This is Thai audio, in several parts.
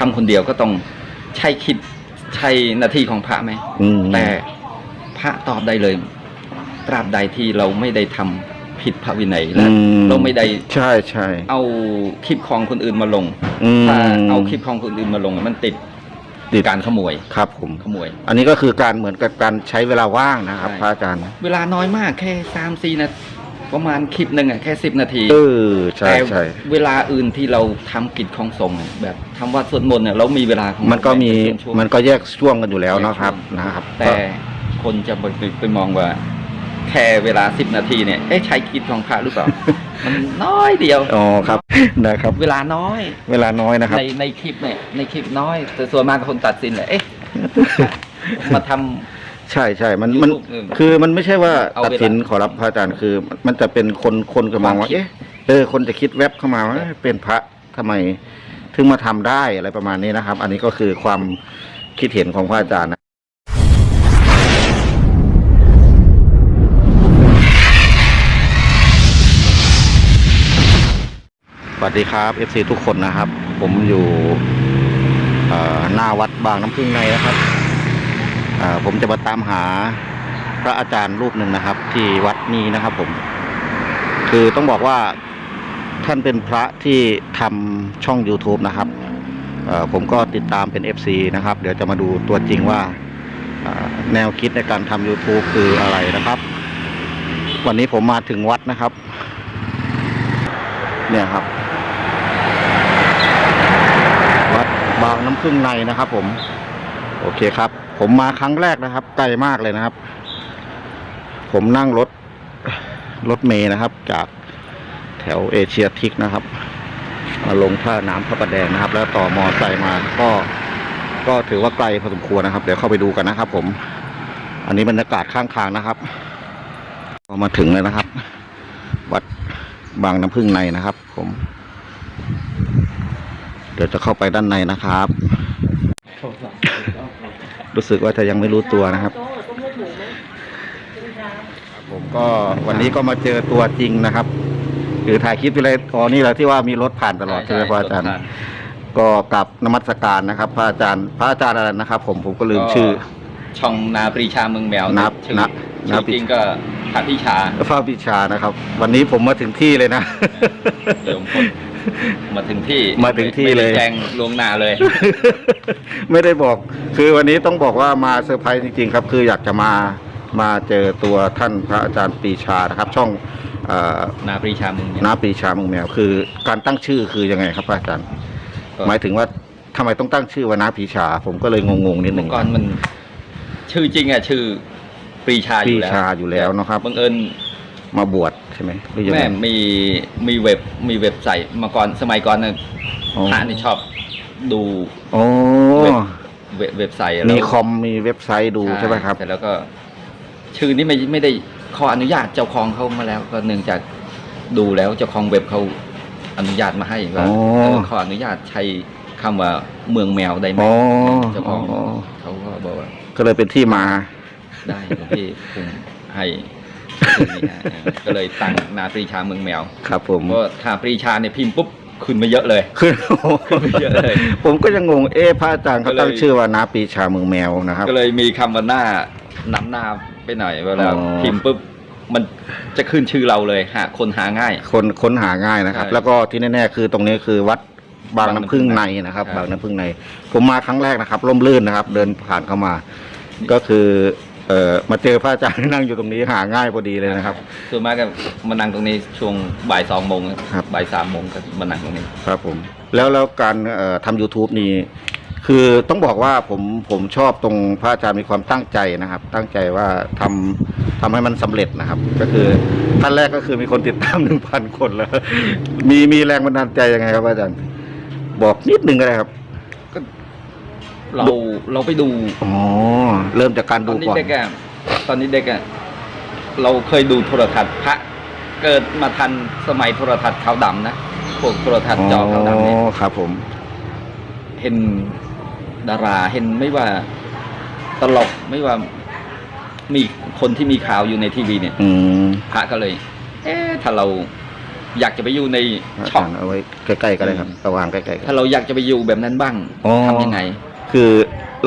ทำคนเดียวก็ต้องใช่คิดใช่หน้าที่ของพระไหมอืม แต่พระตอบได้เลย ตราบใดที่เราไม่ได้ทำผิดพระวินัยและอืม เราไม่ได้ใช่ใช่เอาคลิปของคนอื่นมาลงอืมถ้าเอาคลิปของคนอื่นมาลงอะมันติดติดการขโมยครับผม ขโมย อันนี้ก็คือการเหมือนกับการใช้เวลาว่างนะครับ ใช่ พระอาจารย์ เวลาน้อยมากแค่สามสี่นาที ประมาณคลิปหนึ่งอะแค่สิบนาทีเออใช่แต่ใช่เวลาอื่นที่เราทำกิจของสงฆ์อะแบบทำวัดสวดมนต์เนี่ยเรามีเวลาของมันก็มีเป็นช่วงๆ มันก็แยกช่วงกันอยู่แล้วนะครับแยกช่วงนะครับแต่คนจะไปไปไปมองว่า แค่เวลาสิบนาทีเนี่ย เอ๊ะใช้กิจของพระหรือเปล่า มันน้อยเดียว อ๋อครับนะครับ เวลาน้อย เวลาน้อยนะครับ ในในคลิปเนี่ยในคลิปน้อย แต่ส่วนมากคนตัดสินแหละเอ๊ะ มาทำ ใช่ใช่มันมัน YouTube เออคือมันไม่ใช่ว่าเอาเวลา ตัดสินขอรับพระอาจารย์คือ มันจะเป็นคนคนก็มองว่าความคิดเอ๊ะเออคนจะคิดแวบเข้ามาว่าใช่เอ๊ะเป็นพระทำไม ถึงมาทำได้อะไรประมาณนี้นะครับ อันนี้ก็คือความคิดเห็นของพระอาจารย์นะสวัสดีครับ FC ทุกคนนะครับ ผมอยู่ เอ่อหน้าวัดบางน้ำพึ่งในนะครับอ่า ผมจะมาตามหาพระอาจารย์รูปหนึ่งนะครับ ที่วัดนี้นะครับผม คือต้องบอกว่าท่านเป็นพระที่ทำช่อง YouTube นะครับผมก็ติดตามเป็น FC นะครับ เดี๋ยวจะมาดูตัวจริงว่าอ่าแนวคิดในการทำ YouTube คืออะไรนะครับ วันนี้ผมมาถึงวัดนะครับ เนี่ยครับ วัดบางน้ำพึ่งในนะครับผม โอเคครับ ผมมาครั้งแรกนะครับ ไกลมากเลยนะครับ ผมนั่งรถรถเมย์นะครับ จากแถวเอเชียทิกนะครับ มาลงท่าน้ำพระประแดงนะครับ แล้วต่อมอไซค์มาก็ก็ถือว่าไกลพอสมควรนะครับ เดี๋ยวเข้าไปดูกันนะครับ ผม อันนี้บรรยากาศข้างทางนะครับก็มาถึงแล้วนะครับ วัดบางน้ำพึ่งในนะครับ ผม เดี๋ยวจะเข้าไปด้านในนะครับ รู้สึกว่าจะยังไม่รู้ตัวนะครับ ผมก็วันนี้ก็มาเจอตัวจริงนะครับ คือถ่ายคลิปไปเลยอ๋อนี่แหละที่ว่ามีรถผ่านตลอดใช่ไหมพระอาจารย์ ก็กลับนมัสการนะครับ พระอาจารย์ พระอาจารย์อะไรนะครับ ผมผมก็ลืมชื่อ ช่องนาปรีชาเมืองแมวนับชื่อนับนัชื่บอจริงก็พระพิชาพระพิชานะครับ วันนี้ผมมาถึงที่เลยนะโยมพล มาถึงที่มาถึงที่เลย ไม่ได้แจ้งลวงหน้าเลย ไม่ได้บอก คือวันนี้ต้องบอกว่ามาเซอร์ไพรส์จริงๆครับ คืออยากจะมามาเจอตัวท่านพระอาจารย์ปรีชานะครับ ช่องเอ่อนาปรีชาเมืองแมวน้าปรีชาเมืองแมวคือ การตั้งชื่อคือยังไงครับพระอาจารย์ก็หมายถึงว่าทำไมต้องตั้งชื่อว่าน้าปรีชา ผมก็เลยงงๆนิดหนึ่ง ก่อนมัน ชื่อจริงอะชื่อปรีชาอยู่แล้วปรีชาอยู่แล้วเนอะครับ บังเอิญมาบวชใช่ไหมหรือยังไง แม่มีมีเว็บมีเว็บไซต์มาก่อนสมัยก่อนน่ะอ๋อ พระนี่ชอบดูโอ้เว็บเว็บเว็บไซต์มีแล้วคอมมีเว็บไซต์ดูใช่ไหมครับ แต่แล้วก็ ชื่อนี้ไม่ไม่ได้ขออนุญาตเจ้าของเขามาแล้ว ก็เนื่องจากดูแล้วเจ้าของเว็บเขาอนุญาตมาให้ว่าอ๋อ เออขออนุญาตใช้คำว่าเมืองแมวได้ไหมอ๋อเจ้าของอ๋อเขาก็บอกว่าก็เลยเป็นที่มา ได้หลวงพี่ผมให้ชื่อนี้ฮะเออ ก็เลยตั้งนาปรีชาเมืองแมวครับผมเพราะถ้าปรีชาเนี่ยพิมพ์ปุ๊บขึ้นมาเยอะเลยขึ้นเยอะเลย ผมก็ยังงงเอ๊ะพระอาจารย์เขาก็เลยตั้งชื่อว่าน้าปรีชาเมืองแมวนะครับ ก็เลยมีคำว่าหน้านำหน้าไปหน่อยเวลาอ๋อพิมพ์ปุ๊บมันจะขึ้นชื่อเราเลยหาคนหาง่าย คนค้นหาง่ายนะครับใช่แล้วก็ที่แน่ๆคือตรงนี้คือวัดบางน้ำพึ่งในนะครับครับ บางน้ำพึ่งใน ผมมาครั้งแรกนะครับร่มรื่นนะครับ เดินผ่านเข้ามา ก็คือ เอ่อมาเจอพระอาจารย์ที่นั่งอยู่ตรงนี้หาง่ายพอดีเลยนะครับ ส่วนมากก็มานั่งตรงนี้ช่วงบ่ายสองโมงครับ บ่ายสามโมงก็มานั่งตรงนี้ ครับผม แล้วแล้วการเอ่อทำ YouTube นี่คือต้องบอกว่าผมผมชอบตรงพระอาจารย์มีความตั้งใจนะครับ ตั้งใจว่าทำทำให้มันสำเร็จนะครับ ก็คือท่านแรกก็คือมีคนติดตามหนึ่งพันคนแล้ว มีมีแรงบันดาลใจยังไงครับอาจารย์ บอกนิดนึงก็ได้ครับเราเราไปดูอ๋อ เริ่มจากการตดูอนนี้ก่อน เด็กอะตอนนี้เด็กอะเราเคยดูโทรทัศน์พระเกิดมาทันสมัยโทรทัศน์ขาวดำนะพวกโทรทัศน์จอขาวดำเนี่ย อ๋อครับผม เห็นดาราเห็นไม่ว่าตลกไม่ว่ามีคนที่มีข่าวอยู่ในทีวีเนี่ย อืมพระก็เลย เอ๊ะถ้าเราอยากจะไปอยู่ในพระอาช่องจารย์เอาไว้ใกล้ๆกันเลยครับอืม ระหว่างใกล้ๆกัน ถ้าเราอยากจะไปอยู่แบบนั้นบ้างอ๋อ ทำยังไง คือ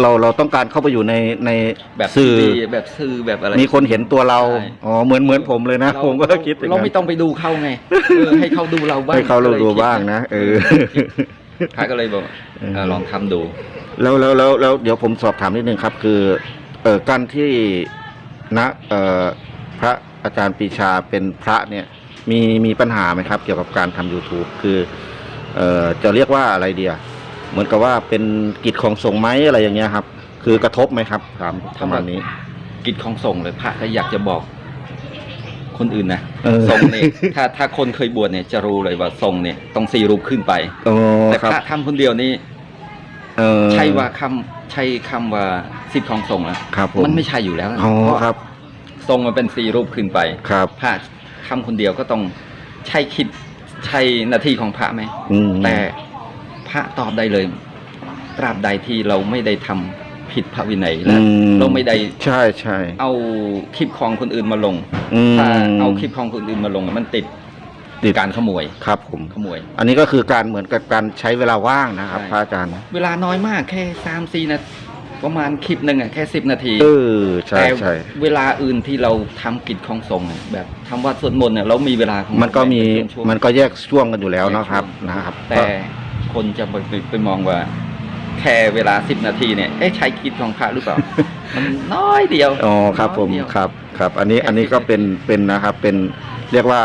เราเราต้องการเข้าไปอยู่ในในแบบสื่อทีวีแบบสื่อแบบอะไร มีคนเห็นตัวเรา ใช่ อ๋อ เหมือนเหมือนผมเลยนะ เราผมก็เราคิดอย่างเรานั้นไม่ต้องไปดูเขาไงเออให้เขาดูเราบ้างให้เขาเราดูก็ลยคิบ้างนะ เออ พระก็เลยบอกเออเออลองทำดู แล้วแล้วแล้วแล้วเดี๋ยวผมสอบถามนิดนึงครับ คือเอ่อการที่นะเอ่อพระอาจารย์ปรีชาเป็นพระเนี่ย มีมีปัญหาไหมครับ เกี่ยวกับการทำ YouTube คือเอ่อจะเรียกว่าอะไรเดีย เหมือนกับว่าเป็นกิจของสงฆ์ไหมอะไรอย่างเงี้ยครับ คือกระทบไหมครับถามประมาณนี้ กิจของส่งเลยพระก็อยากจะบอกคนอื่นนะเออส่งเนี่ยถ้าถ้าคนเคยบวชเนี่ยจะรู้เลยว่าส่งเนี่ยต้องสี่รูปขึ้นไป โอ้แต่ครับพระทำคนเดียวนี่เออใช่ว่าคำใช่คำว่าสิทธิ์ของส่งอะครับผมมันไม่ใช่อยู่แล้วนะอ๋อเพราะครับทรงมันเป็นสี่รูปขึ้นไป ครับ พระทำคนเดียวก็ต้องใช่คิดใช่นาทีของพระไหม อืมแต่พ ระตอบได้เลย ตราบใดที่เราไม่ได้ทำผิดพระวินัยและอืมเราไม่ได้ใช่ใช่เอาคลิปของคนอื่นมาลงอืมถ้าเอาคลิปของคนอื่นมาลงมันติดติดการขโมยครับผมขโมย อันนี้ก็คือการเหมือนกับการใช้เวลาว่างนะครับใช่พระอาจารย์ เวลาน้อยมากแค่สามสี่นาทีประมาณคลิปหนึ่งอะแค่สิบนาทีเออใช่แต่ใช่เวลาอื่นที่เราทำกิจของสงฆ์อะแบบทำวัดสวดมนต์เนี่ยเรามีเวลาของมันก็มีเป็นช่วงๆมันก็แยกช่วงกันอยู่แล้วนะครับแยกช่วงนะครับ แต่ คนจะไปไปไปมองว่า แค่เวลาสิบนาทีเนี่ยเอ๊ะใช้กิจของพระหรือเปล่า มันน้อยเดียวอ๋อครับผมน้อยเดียว ครับครับ อันนี้แค่อันนี้สิบก็นาทีเป็นเป็นนะครับเป็นเรียกว่า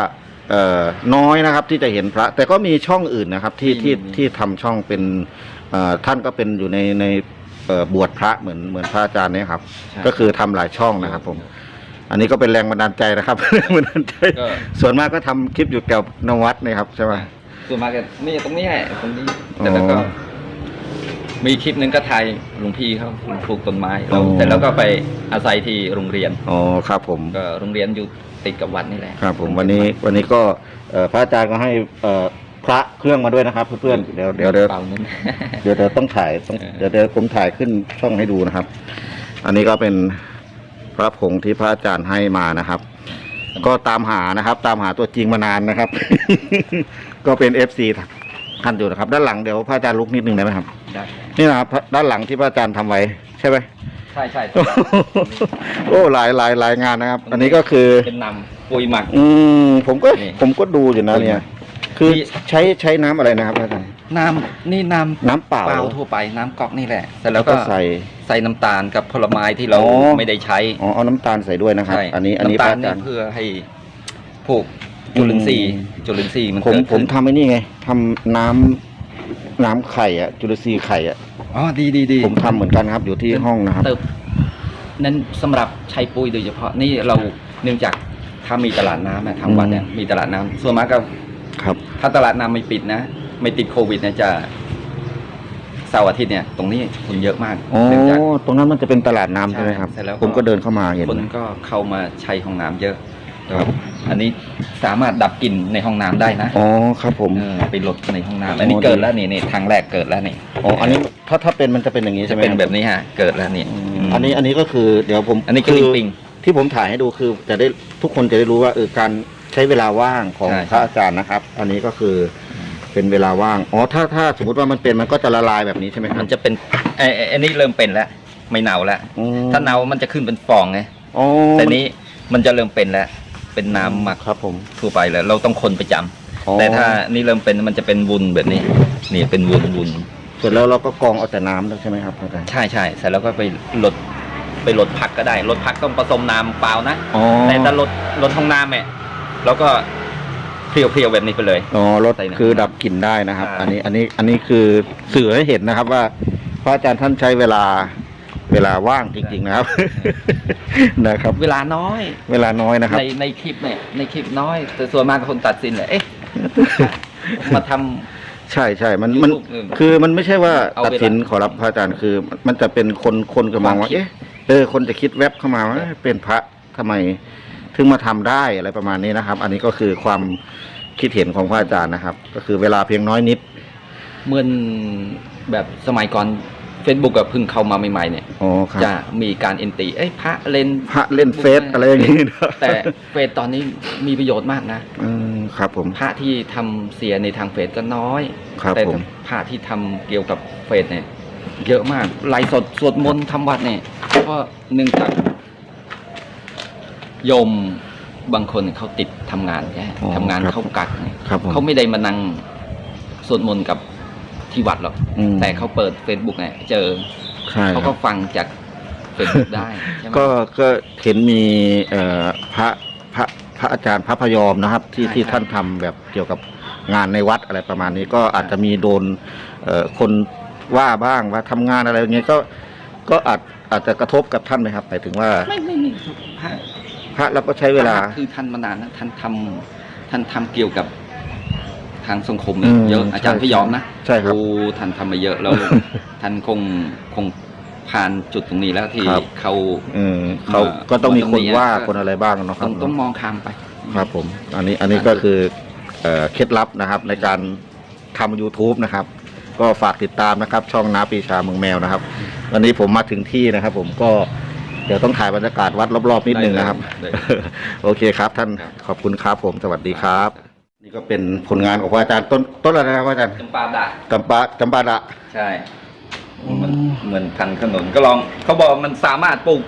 เอ่อน้อยนะครับที่จะเห็นพระ แต่ก็มีช่องอื่นนะครับที่ที่ที่ทำช่องเป็นเอ่อท่านก็เป็นอยู่ในในเอ่อบวชพระเหมือนเหมือนพระอาจารย์เนี่ยครับ ใช่ก็คือทำหลายช่องนะครับผม อันนี้ก็เป็นแรงบันดาลใจนะครับ แรงบันดาลใจ ก็ ส่วนมากก็ทำคลิปอยู่เกี่ยวกับนวัดนะครับใช่ไหม ส่วนมากก็นี่ตรงนี้แหละตรงนี้อ๋อแต่แล้วก็มีคลิปหนึ่งก็ถ่ายหลวงพี่เขาปลูกต้นไม้เราอ๋อแต่แล้วก็ไปอาศัยที่โรงเรียน อ๋อครับผม ก็โรงเรียนอยู่ติดกับวัดนี่แหละครับผมวันนี้วันนี้ก็เอ่อพระอาจารย์ก็ให้เอ่อพระเครื่องมาด้วยนะครับเพื่อนๆเดี๋ยวเดี๋ยวเดี๋ยวเป่านั้นเดี๋ยวเดี๋ยวต้องถ่ายต้องเออเดี๋ยวเดี๋ยวผมถ่ายขึ้นช่องให้ดูนะครับ อันนี้ก็เป็นพระผงที่พระอาจารย์ให้มานะครับ ก็ตามหานะครับ ตามหาตัวจริงมานานนะครับ ก็เป็นเอฟซีท่านอยู่นะครับ ด้านหลังเดี๋ยวพระอาจารย์ลุกนิดนึงได้ไหมครับ ได้นี่นะครับพระด้านหลังที่พระอาจารย์ทำไว้ใช่ไหมใช่ใช่โอ้หลายหลายหลายงานนะครับ อันนี้ก็คือเป็นนำปุ๋ยหมัก อืมผมก็นี่ผมก็ดูอยู่นะเนี่ย คือนี่ใช้ใช้น้ำอะไรนะครับอาจารย์น้ำนี่น้ำน้ำเปล่าเปล่าทั่วไปน้ำก๊อกนี่แหละเสร็จแล้แล้ววก็ก็ใส่ใส่น้ำตาลกับผลไม้ที่เราอ๋อไม่ได้ใช้อ๋อเอาน้ำตาลใส่ด้วยนะครับใช่อันนี้อันนี้พน้ำตาระลอาเนี่จายรย์เพื่อให้พวก จุลินทรีย์อืมจุลินทรีย์มันผมเกิดผมขึ้นทำไอ้นี่ไงทำน้ำน้ำไข่อะจุลทรีย์ไข่อะอ๋อดีดีดีผมทำเหมือนกันครับ อยู่ที่ห้องนะครับ เติบนั้นสำหรับใช้ปุ๋ยโดยเฉพาะนี่เราเนื่องจากถ้ามีตลาดน้ำนะทางวัดเนี่ยมีตลาดน้ำส่วนมากก็ ครับ ถ้าตลาดน้ำไม่ปิดนะ ไม่ติดโควิดเนี่ยจะเสาร์อาทิตย์เนี่ย ตรงนี้คนเยอะมากอ๋อ เนื่องจาก ตรงนั้นมันจะเป็นตลาดน้ำใช่ใช่ไหมครับเสร็จแล้วก็ ผมก็เดินเข้ามาเห็น คนก็เข้ามาใช้ห้องน้ำเยอะ ครับอันนี้สามารถดับกลิ่นในห้องน้ำได้นะอ๋อครับผม เออไปลดในห้องน้ำอันนี้เกิดแล้วนี่นี่ทางแรกเกิดแล้วนี่อ๋อ อันนี้ถ้าถ้าเป็นมันจะเป็นอย่างนี้จะใช่ไหมเป็นครับแบบนี้ฮะ เกิดแล้วนี่อืมอันนี้อันนี้ก็คือเดี๋ยวผมอันนี้คือลิงปิง ที่ผมถ่ายให้ดูคือจะได้ทุกคนจะได้รู้ว่าเออการใช้เวลาว่างของใช่ พระอาจารย์นะครับ อันนี้ก็คือเป็นเวลาว่างอ๋อถ้าถ้าสมมติว่ามันเป็นมันก็จะละลายแบบนี้ใช่ไหมครัมับนจะเป็นไอ้ไอ้อันนี้เริ่มเป็นแล้วไม่เน่าแล้ว อืมถ้าเน่ามันจะขึ้นเป็นฟองไง อ๋อแต่นี้มันจะเริ่มเป็นแล้ว เป็นน้ำหมักครับ ผมทั่วไปแล้ว เราต้องคนประจำอ๋อแต่ถ้านี่เริ่มเป็นมันจะเป็นวุ้นแบบนี้ นี่เป็นวุ้นวุ้นเสร็จแล้วเราก็กรองเอาแต่น้ำใช่ไหมครับอาจารย์ใช่ใช่เสร็จแล้วก็ไปลดไปลดผักก็ได้ลดผักต้องผสมน้ำเปล่านะอ๋อแต่ถ้าลดลดห้องน้ำเนี่ยเราก็เพรียวๆแบบนี้ไปเลย อ๋อรถใส่น้ำคือดับกลิ่นได้นะครับใช่อันนี้อันนี้อันนี้คือสื่อให้เห็นนะครับว่าพระอาจารย์ท่านใช้เวลา เวลาว่างจริง ๆ นะครับ นะครับ เวลาน้อย เวลาน้อยนะครับ ในในคลิปเนี่ย ในคลิปน้อย แต่ส่วนมากคนตัดสินเลยเอ๊ะมาทำใช่ใช่มันมัน YouTube เออคือมันไม่ใช่ว่าเอาตัดสินเวลาขอรับพระอาจารย์คือ มันจะเป็นคนคนก็มองว่าความคิดเอ๊ะเออคนจะคิดแวบเข้ามาว่าเอ๊ะเป็นพระทำไม ถึงมาทำได้อะไรประมาณนี้นะครับ อันนี้ก็คือความคิดเห็นของพระอาจารย์นะครับ ก็คือเวลาเพียงน้อยนิดเหมือนแบบสมัยก่อน Facebook กับเพิ่งเข้ามาใหม่ๆเนี่ยอ๋อครับจะมีการเอ็นตีเอ้ยพระเล่นพระเล่นเฟซอะไรอย่างนี้นะแต่เฟซตอนนี้มีประโยชน์มากนะอืมครับผมพระที่ทำเสียในทางเฟซก็น้อยครับแต่ผมพระที่ทำเกี่ยวกับเฟซเนี่ยเยอะมากไลฟ์สดสวดมนต์ทำวัดเนี่ยเพราะเนื่องจากโยมบางคนเขาติดทำงานใช่ไหมอ๋อทำงานครับเขากักเนี่ยครับผมเขาไม่ได้มานั่งสวดมนต์กับ ที่วัดหรอก อืม แต่เขาเปิดเฟซบุ๊กเนี่ยเจอใช่เขาคก็รับฟังจากเฟซบุ๊กได้ใช่ไหม ก็ก็เห็นมีเอ่อพระพระพระอาจารย์พระพยอมนะครับ ที่ใช่ที่ครับท่านทำแบบเกี่ยวกับงานในวัดอะไรประมาณนี้ก็อาจจะมีโดนเอ่อคนว่าบ้างว่าทำงานอะไรอย่างเงี้ยก็ก็อาจอาจจะกระทบกับท่านไหมครับหมายถึงว่าไม่ไม่ไม่พระพระเราก็ใช้เวลา คือท่านมานานนะท่านทำท่านทำเกี่ยวกับ ทางสังคมอืมเยอะอาจารย์ใช่พยอมนะใช่ครับโอ้ท่านทำมาเยอะแล้ว ท่านคงคงผ่านจุดตรงนี้แล้วที่ครับ เขา อืมเขาเอ่อก็ต้องมีคนตรงนี้ว่าก็ คนอะไรบ้างเนาะคต้รัอบงต้องมองข้ามไป ครับผม อันนี้อันนี้ก็คือเอ่อเคล็ดลับนะครับ ในการทำ YouTube นะครับ ก็ฝากติดตามนะครับ ช่องน้าปีชาเมืองแมวนะครับ วันนี้ผมมาถึงที่นะครับ ผมก็เดี๋ยวต้องถ่ายบรรยากาศวัดรอบๆนิดนึงนะครับ ได้เลย โอเคครับท่านครับ ขอบคุณครับผมสวัสดีครับ นี่ก็เป็นผลงานของพระอาจารย์ต้นต้นอะไรนะครับพระอาจารย์จำปาดะจำปาจำปาดะใช่อืมมันเหมือนทางถนนก็ลองเขาบอกมันสามารถปลูก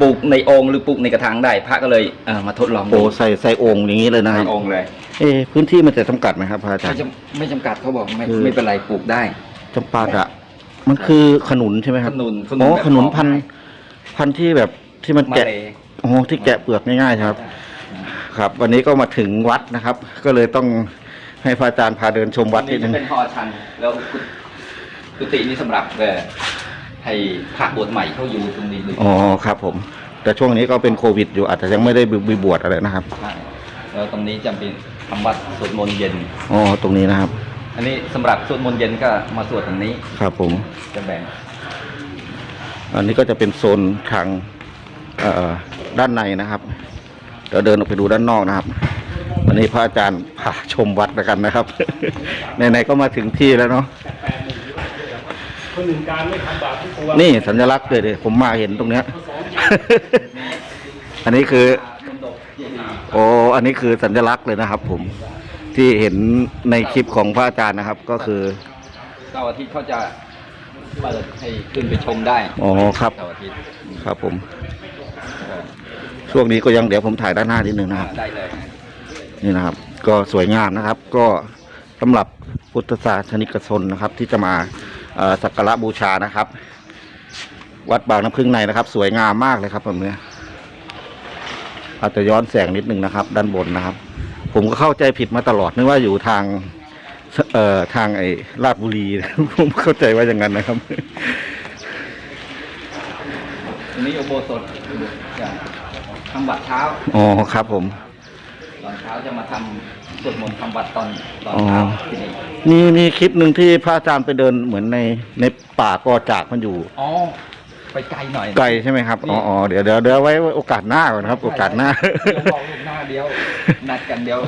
ปลูกในโองค์หรือปลูกในกระถางได้ พระก็เลยเออมาทดลองโอ้ใส่ใส่องค์อย่างนี้เลยนะคในรับองค์เลยเอะพื้นที่มันจะจำกัดไหมครับพระอาจารไม่ย์ จำไม่จำกัดเขาบอกไม่คือ ไม่เป็นไรปลูกได้ จำปาดะมันคือขนุนใช่ไหมคขรับนุนอ๋อแบบขนุนพันไม้ธุ์พันธุ์ที่แบบที่มันมาแกะเลย โอ้ที่แกะเปลือกง่ายๆครับ ครับ วันนี้ก็มาถึงวัดนะครับ ก็เลยต้องให้พระอาจารย์พาเดินชมวัดนินี่ดจะนึงเป็นหอชัน แล้วกุกุฏินี้สำหรับแบบให้พระบวชใหม่เขาอยู่ตรงนี้เลยอ๋อครับ ผม แต่ช่วงนี้ก็เป็นโควิด อยู่อาจจะยังไม่ได้บิบวชอะไรนะครับใช่แล้วตรงนี้จะเป็นทำวัดสวดมนต์เย็นอ๋อตรงนี้นะครับ อันนี้สำหรับสวดมนต์เย็นก็มาสวดตรงนี้ ครับ ผมจะแบ่ง อันนี้ก็จะเป็นโซนทางเอ่อด้านในนะครับเดี๋ยวเดินออกไปดูด้านนอกนะครับ วันนี้พระอาจารย์พาชมวัดแล้วกันนะครับไหนๆก็มาถึงที่แล้วเนาะคนหนึ่งการไม่ทำบาปทุกตัวนี่สัญลักษณ์เลยดิผมมาเห็นตรงเนี้ย อันนี้คือ โอ้อันนี้คือสัญลักษณ์เลยนะครับ ผมที่เห็นในคลิปของพระอาจารย์นะครับ ก็คือเสาร์อาทิตย์เขาจะเปิดให้ขึ้นไปชมได้อ๋อครับเสาร์อาทิตย์ครับผม ช่วงนี้ก็ยังเดี๋ยวผมถ่ายด้านหน้านิดนึงนะครับ ได้เลยนี่นะครับ ก็สวยงามนะครับ ก็สำหรับพุทธศาสนิกชนนะครับ ที่จะมาเอ่อสักการะบูชานะครับ วัดบางน้ำพึ่งในนะครับ สวยงามมากเลยครับผมเนี่ยอาจจะย้อนแสงนิดนึงนะครับ ด้านบนนะครับ ผมก็เข้าใจผิดมาตลอดนึกว่าอยู่ทางเอ่อทางไอ้ลาดบุรี ผมเข้าใจว่าอย่างนั้นนะครับอันนี้อุโบสถจะ ทำวัดเช้าอ๋อครับผม ตอนเช้าจะมาทำสวดมนต์ทำวัดตอนตอนอ๋อเช้าที่นี่มีมีคลิปหนึ่งที่พระอาจารย์ไปเดินเหมือนในในป่ากอจากมันอยู่ อ๋อ ไปไกลหน่อย ไกลใช่ไหมครับนี่อ๋ออ๋อเดี๋ยวเดี๋ยวเดี๋ยวไว้โอกาสหน้าก่อนครับ โอกาสหน้าเดี๋ยวบอกลูกหน้าเดียวนัดกันเดียว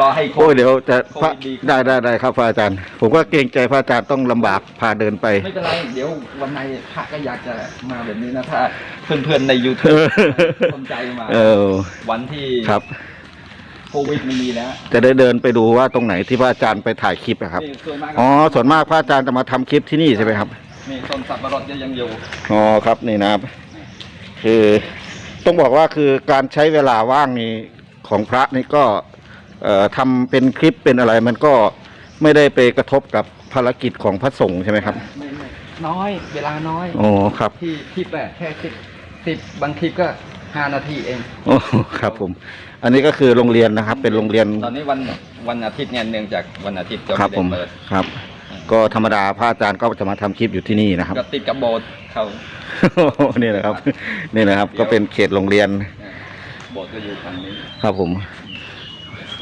รอให้โคโอ้ยเดี๋ยวจะโคพระวิดดีขึ้นได้ได้ได้ครับพระอาจารย์ ผมก็เกรงใจพระอาจารย์ต้องลำบากพาเดินไป ไม่เป็นไรเดี๋ยววันไหนพระก็อยากจะมาแบบนี้นะถ้าเพื่อนๆใน YouTube สนใจมาเออวันที่ครับ โควิดไม่มีแล้วจะได้เดินไปดูว่าตรงไหนที่พระอาจารย์ไปถ่ายคลิปอะครับนี่ส่วนมากอ๋อส่วนมากพระอาจารย์จะมาทำคลิปที่นี่ใช่ไหมครับ นี่ต้นสับปะรดยังอยู่อ๋อครับนี่นะครับ คือต้องบอกว่าคือการใช้เวลาว่างนี้ของพระนี่ก็เอ่อทำเป็นคลิปเป็นอะไร มันก็ไม่ได้ไปกระทบกับภารกิจของพระสงฆ์ใช่ไหมครับไม่ไม่น้อย เวลาน้อย อ๋อครับที่ที่แปดแค่สิบสิบบางคลิปก็ห้านาทีเองโอ้ครับผม อันนี้ก็คือโรงเรียนนะครับ เป็นโรงเรียนตอนนี้วันวันอาทิตย์เนี่ยเนื่องจากวันอาทิตย์จะครับไม่ผมได้เปิด ครับ ก็ธรรมดาพระอาจารย์ก็จะมาทำคลิปอยู่ที่นี่นะครับ ก็ ติดกับโบสถ์เขานี่นะครับ นี่นะครับ ก็เป็นเขตโรงเรียนโบสถ์ก็อยู่ทางนี้ ครับผม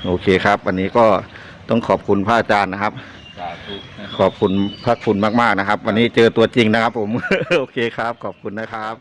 โอเคครับ วันนี้ก็ต้องขอบคุณพระอาจารย์นะครับ สาธุขอบคุณพระคุณมาก ๆ นะครับ วันนี้เจอตัวจริงนะครับผม โอเคครับ ขอบคุณนะครับ